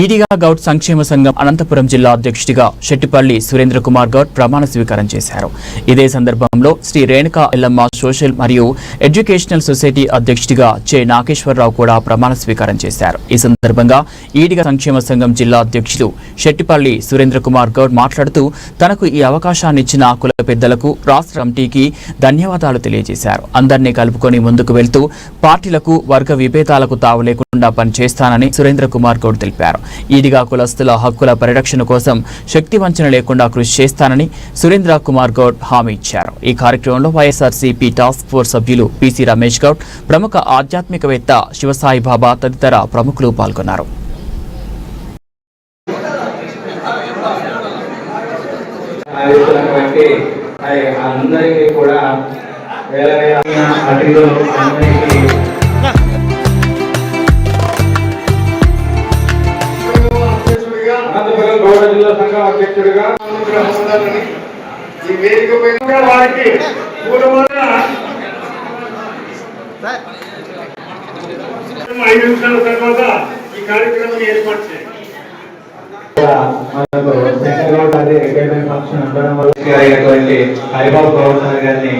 ఈడిగా గౌడ్ సంక్షేమ సంఘం అనంతపురం జిల్లా అధ్యక్షుడిగా శెట్టిపల్లి సురేంద్ర కుమార్ గౌడ్ ప్రమాణ స్వీకారం చేశారు. ఇదే సందర్భంలో శ్రీ రేణుకా ఎల్లమ్మ సోషల్ మరియు ఎడ్యుకేషనల్ సొసైటీ అధ్యక్షుడిగా చే నాగేశ్వరరావు కూడా ప్రమాణ స్వీకారం చేశారు. ఈ సందర్భంగా ఈడిగా సంక్షేమ సంఘం జిల్లా అధ్యక్షుడు శెట్టిపల్లి సురేంద్ర కుమార్ గౌడ్ మాట్లాడుతూ తనకు ఈ అవకాశాన్ని ఇచ్చిన కుల పెద్దలకు రాష్ట్ర కమిటీకి ధన్యవాదాలు తెలియజేశారు. అందరినీ కలుపుకొని ముందుకు వెళ్తూ పార్టీలకు వర్గ విభేదాలకు తావు లేకుండా పనిచేస్తానని సురేంద్ర కుమార్ గౌడ్ తెలిపారు. ఈడిగా కులస్తుల హక్కుల పరిరక్షణ కోసం శక్తి వంచన లేకుండా కృషి చేస్తానని సురేంద్ర కుమార్ గౌడ్ హామీ ఇచ్చారు. ఈ కార్యక్రమంలో వైఎస్ఆర్సీపీ టాస్క్ ఫోర్స్ సభ్యులు పిసి రమేష్ గౌడ్ ప్రముఖ ఆధ్యాత్మికవేత్త శివసాయి బాబా తదితర ప్రముఖులు పాల్గొన్నారు. అందరికీ కూడా వేల వేల అతిథులు అందరికీ గౌడ అధ్యక్షుడిగా ఉండాలని ఈ వేదిక పైన వారికి ఐదు నిమిషాల తర్వాత ఈ కార్యక్రమం ఏర్పాటు హరిబాబు గారిని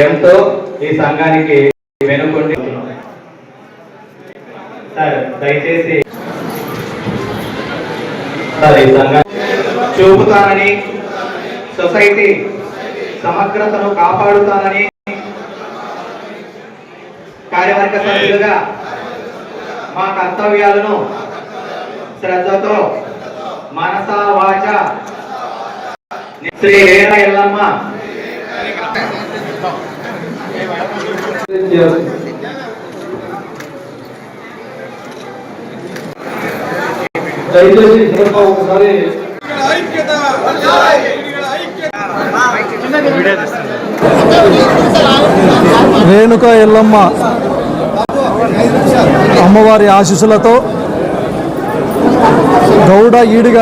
ఎంతో ఈ సంఘానికి వెనుకొండి సార్ దయచేసి సార్ ఈ సంఘానికి చూపుతానని సొసైటీ సమగ్రతను కాపాడుతానని కార్యవర్గ సభ్యులుగా మా కర్తవ్యాలను శ్రద్ధతో మనస వాచ. శ్రీ రేణ ఎల్లమ్మ. దయచేసి ఒకసారి రేణుక ఎల్లమ్మ అమ్మవారి ఆశీస్సులతో గౌడ ఈడిగ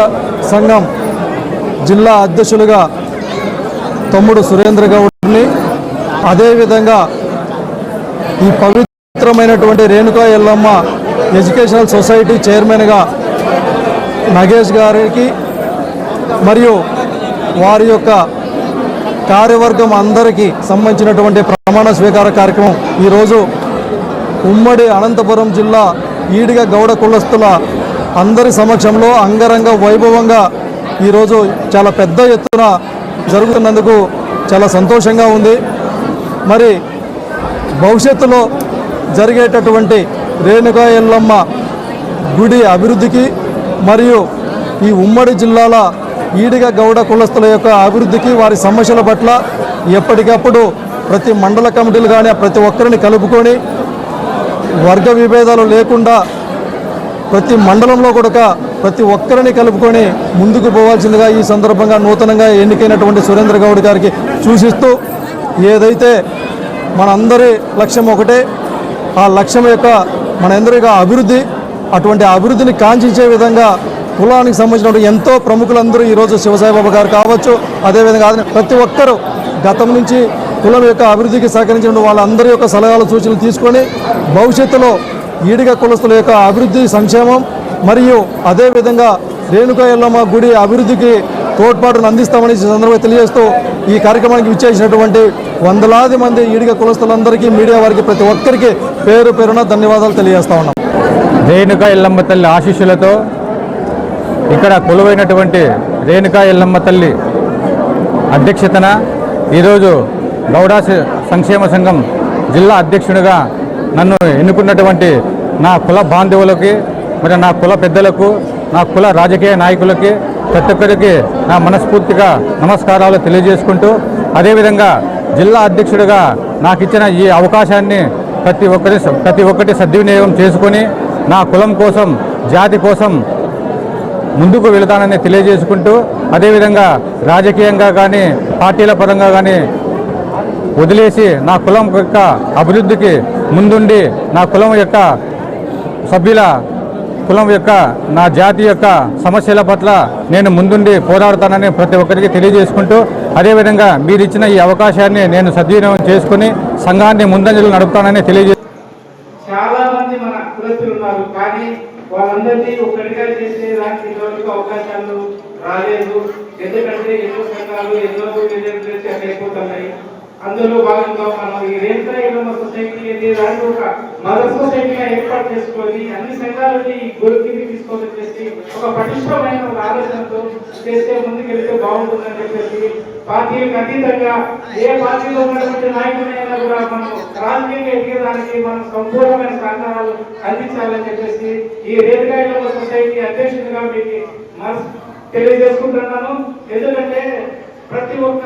సంఘం జిల్లా అధ్యక్షులుగా తమ్ముడు సురేంద్ర గౌడ్ని అదేవిధంగా ఈ పవిత్రమైనటువంటి రేణుక ఎల్లమ్మ ఎడ్యుకేషనల్ సొసైటీ చైర్మన్గా నగేష్ గారికి మరియు వారి యొక్క కార్యవర్గం అందరికీ సంబంధించినటువంటి ప్రమాణ స్వీకార కార్యక్రమం ఈరోజు ఉమ్మడి అనంతపురం జిల్లా ఈడిగ గౌడ కులస్తుల అందరి సమక్షంలో అంగరంగ వైభవంగా ఈరోజు చాలా పెద్ద ఎత్తున జరుగుతున్నందుకు చాలా సంతోషంగా ఉంది. మరి భవిష్యత్తులో జరిగేటటువంటి రేణుకా ఎల్లమ్మ గుడి అభివృద్ధికి మరియు ఈ ఉమ్మడి జిల్లాల ఈడిగా గౌడ కులస్తుల యొక్క అభివృద్ధికి వారి సమస్యల పట్ల ఎప్పటికప్పుడు ప్రతి మండల కమిటీలు కానీ ప్రతి ఒక్కరిని కలుపుకొని వర్గ విభేదాలు లేకుండా ప్రతి మండలంలో కూడా ప్రతి ఒక్కరిని కలుపుకొని ముందుకు పోవాల్సిందిగా ఈ సందర్భంగా నూతనంగా ఎన్నికైనటువంటి సురేంద్ర గౌడ్ గారికి సూచిస్తూ ఏదైతే మనందరి లక్ష్యం ఒకటే ఆ లక్ష్యం యొక్క మనందరి అభివృద్ధి అటువంటి అభివృద్ధిని కాంక్షించే విధంగా కులానికి సంబంధించిన ఎంతో ప్రముఖులందరూ ఈరోజు శివసాయిబాబు గారు కావచ్చు అదేవిధంగా ప్రతి ఒక్కరూ గతం నుంచి కులం యొక్క అభివృద్ధికి సహకరించిన వాళ్ళందరి యొక్క సలహాలు సూచనలు తీసుకొని భవిష్యత్తులో ఈడిగ కులస్తుల యొక్క అభివృద్ధి సంక్షేమం మరియు అదేవిధంగా రేణుకా ఎల్లమ్మ గుడి అభివృద్ధికి తోడ్పాటును అందిస్తామని సందర్భంగా తెలియజేస్తూ ఈ కార్యక్రమానికి విచ్చేసినటువంటి వందలాది మంది ఈడిగ కులస్తులందరికీ మీడియా వారికి ప్రతి ఒక్కరికి పేరు పేరున ధన్యవాదాలు తెలియజేస్తా ఉన్నాం. రేణుకా ఎల్లమ్మ తల్లి ఆశీస్సులతో ఇక్కడ కొలువైనటువంటి రేణుకా ఎల్లమ్మ తల్లి అధ్యక్షతన ఈరోజు గౌడా సంక్షేమ సంఘం జిల్లా అధ్యక్షునిగా నన్ను ఎన్నుకున్నటువంటి నా కుల బాంధవులకి మరి నా కుల పెద్దలకు నా కుల రాజకీయ నాయకులకి ప్రతి ఒక్కరికి నా మనస్ఫూర్తిగా నమస్కారాలు తెలియజేసుకుంటూ అదేవిధంగా జిల్లా అధ్యక్షుడిగా నాకు ఇచ్చిన ఈ అవకాశాన్ని ప్రతి ఒక్కరి ప్రతి ఒక్కటి సద్వినియోగం చేసుకొని నా కులం కోసం జాతి కోసం ముందుకు వెళతానని తెలియజేసుకుంటూ అదేవిధంగా రాజకీయంగా కానీ పార్టీల పరంగా కానీ వదిలేసి నా కులం యొక్క అభివృద్ధికి ముందుండి నా కులం యొక్క సభ్యుల కులం యొక్క నా జాతి యొక్క సమస్యల పట్ల నేను ముందుండి పోరాడతానని ప్రతి ఒక్కరికి తెలియజేసుకుంటూ అదేవిధంగా మీరు ఇచ్చిన ఈ అవకాశాన్ని నేను సద్వినియోగం చేసుకుని సంఘాన్ని ముందంజలు నడుపుతానని తెలియజే చాలా మంది మన కులస్తులు ఉన్నారు కానీ వాళ్ళందరినీ ఒక్కరిగా చేసే దానికి ఇంతవరకు అవకాశాలు రాలేదు. ఎందుకంటే ఎన్నో సంఘాలు ఎన్నో విలేజ్ అయిపోతున్నాయి అందులో భాగంగా మనం ఈ రేంద్ర సొసైటీ అనే దాన్ని ఒక మదర్ సొసైటీగా ఏర్పాటు చేసుకొని అన్ని సంఘాలని ఈ గురికి తీసుకొని వచ్చేసి ఒక పటిష్టమైన ఒక ఆలోచనతో చేస్తే ముందుకెళ్తే బాగుంటుందని చెప్పేసి పార్టీలకు అతీతంగా ఏ పార్టీలో ఉన్నటువంటి నాయకులైనా కూడా మనం రాజకీయంగా ఎదిగేదానికి మనం సంపూర్ణమైన సహకారాలు అందించాలని చెప్పేసి ఈ రేణుకాయల సొసైటీ అధ్యక్షుడిగా మీకు మనస్ తెలియజేసుకుంటున్నాను. ఎందుకంటే ప్రతి ఒక్క